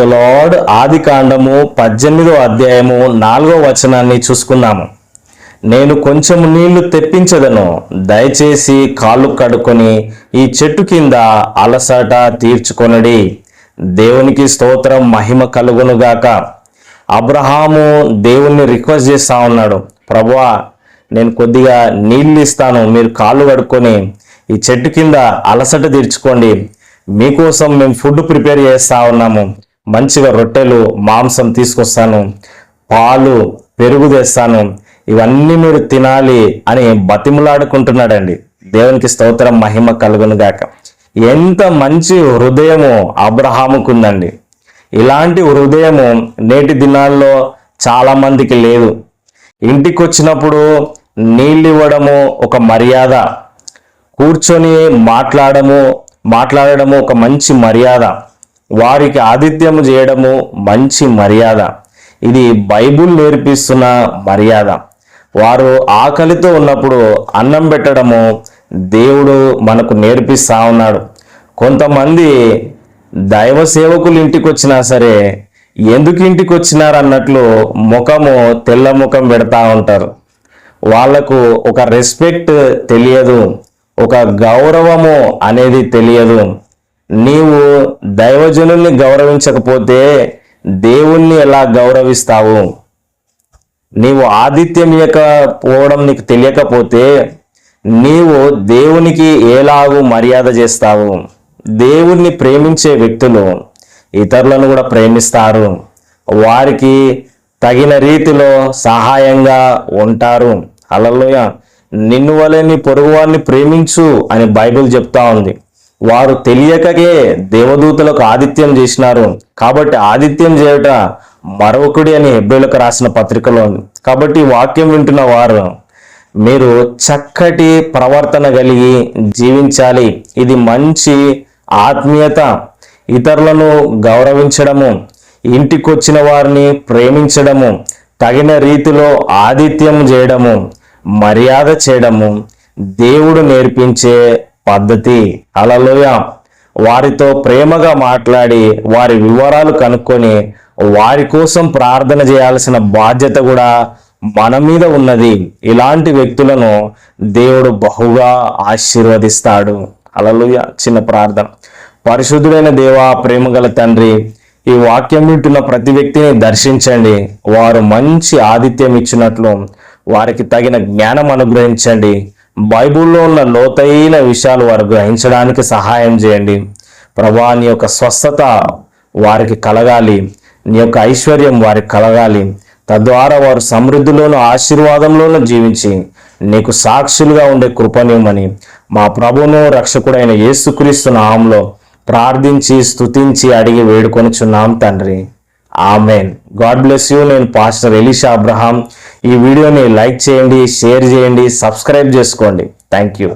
Lord ఆది కాండము పద్దెనిమిదో అధ్యాయము నాలుగో వచనాన్ని చూసుకున్నాము. నేను కొంచెము నీళ్ళు తెప్పించదను. దయచేసి కాళ్ళు కడుక్కొని ఈ చెట్టు కింద అలసట తీర్చుకొనడి. దేవునికి స్తోత్రం మహిమ కలుగునుగాక అబ్రహాము దేవుణ్ణి రిక్వెస్ట్ చేస్తా ఉన్నాడు. ప్రభువా నేను కొద్దిగా నీళ్ళు ఇస్తాను. మీరు కాళ్ళు కడుక్కొని ఈ చెట్టు కింద అలసట తీర్చుకోండి. మీకోసం మేము ఫుడ్ ప్రిపేర్ చేస్తా ఉన్నాము. మంచిగా రొట్టెలు మాంసం తీసుకొస్తాను పాలు పెరుగు తెస్తాను ఇవన్నీ మీరు తినాలి అని బతిములాడుకుంటున్నాడండి. దేవునికి స్తోత్రం మహిమ కలుగును గాక. ఎంత మంచి హృదయము అబ్రహాముకుందండి. ఇలాంటి హృదయము నేటి దినాల్లో చాలా మందికి లేదు. ఇంటికి వచ్చినప్పుడు నీళ్ళు ఇవ్వడము ఒక మర్యాద. కూర్చొని మాట్లాడము మాట్లాడడము ఒక మంచి మర్యాద. వారికి ఆతిథ్యము చేయడము మంచి మర్యాద. ఇది బైబుల్ నేర్పిస్తున్న మర్యాద. వారు ఆకలితో ఉన్నప్పుడు అన్నం పెట్టడము దేవుడు మనకు నేర్పిస్తా ఉన్నాడు. కొంతమంది దైవ సేవకులు ఇంటికి వచ్చినా సరే ఎందుకు ఇంటికి వచ్చినారు అన్నట్లు ముఖము తెల్ల ముఖం పెడతా ఉంటారు. వాళ్ళకు ఒక రెస్పెక్ట్ తెలియదు. ఒక గౌరవము అనేది తెలియదు. నీవు దైవజనుల్ని గౌరవించకపోతే దేవుణ్ణి ఎలా గౌరవిస్తావు? నీవు ఆతిథ్యం ఇవ్వకపోవడం నీకు తెలియకపోతే నీవు దేవునికి ఏలాగు మర్యాద చేస్తావు? దేవుణ్ణి ప్రేమించే వ్యక్తులు ఇతరులను కూడా ప్రేమిస్తారు. వారికి తగిన రీతిలో సహాయంగా ఉంటారు. అలలోయ నిన్ను వలె నీ పొరుగువారిని ప్రేమించు అని బైబిల్ చెప్తా ఉంది. వారు తెలియకకే దేవదూతలకు ఆదిత్యం చేసినారు. కాబట్టి ఆదిత్యం చేయట మరొకడి అని హెబ్రిలకు రాసిన పత్రికలో ఉంది. కాబట్టి వాక్యం వింటున్న వారు మీరు చక్కటి ప్రవర్తన కలిగి జీవించాలి. ఇది మంచి ఆత్మీయత. ఇతరులను గౌరవించడము ఇంటికొచ్చిన వారిని ప్రేమించడము తగిన రీతిలో ఆతిథ్యం చేయడము మర్యాద చేయడము దేవుడు నేర్పించే పద్ధతి. అలలోయ వారితో ప్రేమగా మాట్లాడి వారి వివరాలు కనుక్కొని వారి కోసం ప్రార్థన చేయాల్సిన బాధ్యత కూడా మన మీద ఉన్నది. ఇలాంటి వ్యక్తులను దేవుడు బహుగా ఆశీర్వదిస్తాడు. అలలుయ చిన్న ప్రార్థన. పరిశుద్ధుడైన దేవా ప్రేమగల తండ్రి ఈ వాక్యం వింటున్న ప్రతి వ్యక్తిని దర్శించండి. వారు మంచి ఆతిథ్యం ఇచ్చినట్లు వారికి తగిన జ్ఞానం అనుగ్రహించండి. బైబిల్లో ఉన్న లోతైన విషయాలు వారు గ్రహించడానికి సహాయం చేయండి. ప్రభా నీ యొక్క స్వస్థత వారికి కలగాలి. నీ యొక్క ఐశ్వర్యం వారికి కలగాలి. తద్వారా వారు సమృద్ధిలోను ఆశీర్వాదంలోనూ జీవించి నీకు సాక్షులుగా ఉండే కృపనివ్వమని మా ప్రభును రక్షకుడైన యేసుక్రీస్తు నామంలో ప్రార్థించి స్తుతించి అడిగి వేడుకొనిచున్నాం తండ్రి. ఆమెన్. God bless you. నేను పాస్టర్ ఎలీషా అబ్రహాం. ఈ వీడియోని లైక్ చేయండి షేర్ చేయండి సబ్స్క్రైబ్ చేసుకోండి. Thank you